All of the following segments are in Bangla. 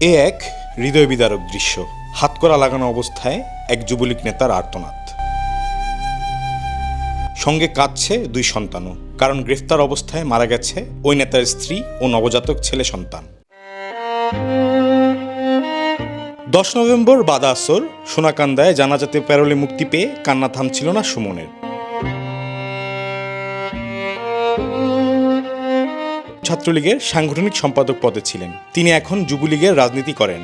এ এক হৃদয় বিদারক দৃশ্য। হাতকড়া লাগানো অবস্থায় এক যুবলীগ নেতার আর্তনাদ। সঙ্গে কাঁদছে দুই সন্তানও, কারণ গ্রেফতার অবস্থায় মারা গেছে ওই নেতার স্ত্রী ও নবজাতক ছেলে সন্তান। দশ নভেম্বর বাদা আসর সোনাকান্দায় জানাজাতে প্যারোলে মুক্তি পেয়ে কান্না থামছিল না সুমনের। ছাত্রলীগের সাংগঠনিক সম্পাদক পদে ছিলেন। তিনি এখন যুবলীগের রাজনীতি করেন।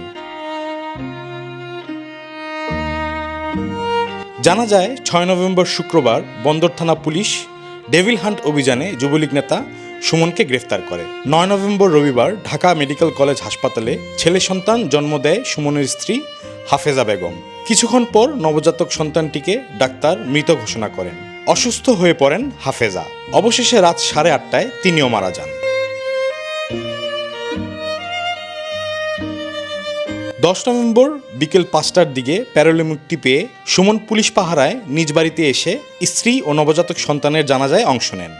জানা যায়, ছয় নভেম্বর শুক্রবার বন্দর থানা পুলিশ ডেভিল হান্ট অভিযানে যুবলীগ নেতা সুমনকে গ্রেফতার করে। নয় নভেম্বর রবিবার ঢাকা মেডিকেল কলেজ হাসপাতালে ছেলে সন্তান জন্ম দেয় সুমনের স্ত্রী হাফেজা বেগম। কিছুক্ষণ পর নবজাতক সন্তানটিকে ডাক্তার মৃত ঘোষণা করেন। অসুস্থ হয়ে পড়েন হাফেজা। অবশেষে রাত সাড়ে আটটায় তিনিও মারা যান। দশ নভেম্বর বিকেল পাঁচটার দিকে প্যারোলে মুক্তি পেয়ে সুমন পুলিশ পাহারায় নিজ বাড়িতে এসে স্ত্রী ও নবজাতক সন্তানের জানাজায় অংশ নেন।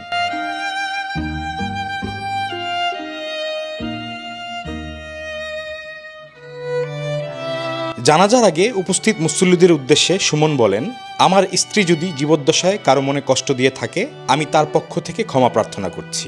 জানাজার আগে উপস্থিত মুসল্লিদের উদ্দেশ্যে সুমন বলেন, আমার স্ত্রী যদি জীবদ্দশায় কারও মনে কষ্ট দিয়ে থাকে, আমি তার পক্ষ থেকে ক্ষমা প্রার্থনা করছি।